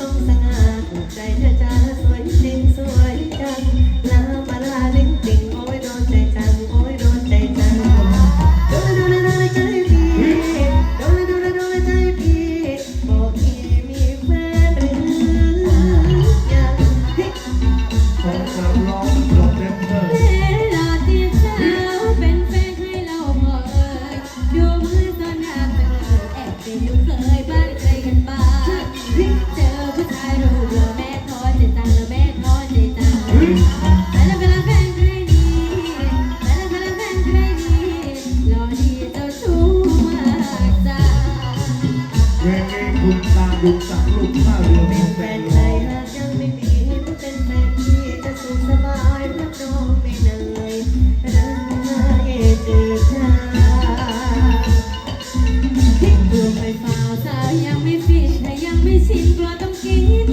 ต้องสง่าถูกใจเธจ้าสวยจริงสวยจังน้ำปลาลิ้นติ่งโอ้ยโดนใจจังโอ้ยโดนใจจังโดนโโดนใจพี่โดนโโดนใจพี่บอกพี่มีแฟนหรือยังขอสามร้องลองเล่นเถอะดูเพื่อตอนหน้าเธอแอบเป็นลูกเคยบ้านใครกันบ้าง ยุงสักลูกข้าเรือไม่แฟนใครหยังไม่มีเป็นแฟนที่จะสุขสบายรับรอไม่เหนื่อยมาเอติชาทิ้งดวงไฟฟ้าสายังไม่ฟิชยังไม่ชินกลัต้องกิน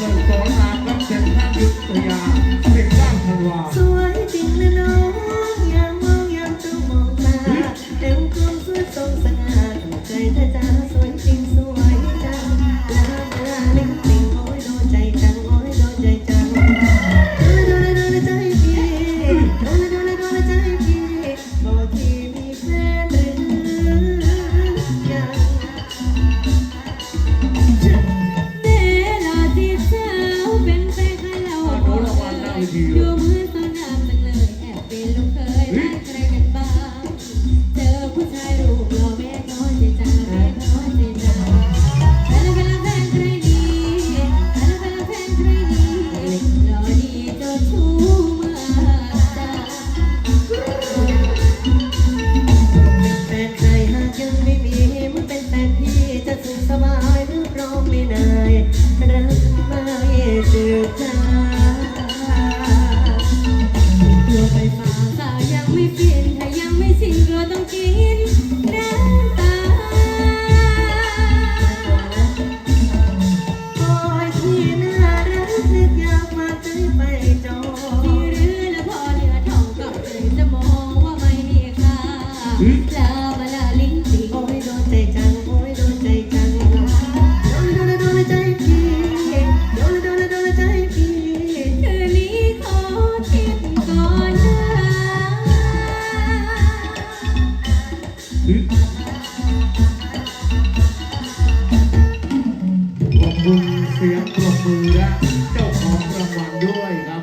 Yang. you. ลาบลาลิ้นจีโอ้ยโดนใจจังโอ้ยโดนใจจังโดนโดนโดนใจพี่โดนโดนโดนใจพี่คืนนี้ขอคิดก่อนนะขอบุณเสียงปรบมือและเจ้าของรางวัลด้วยครับ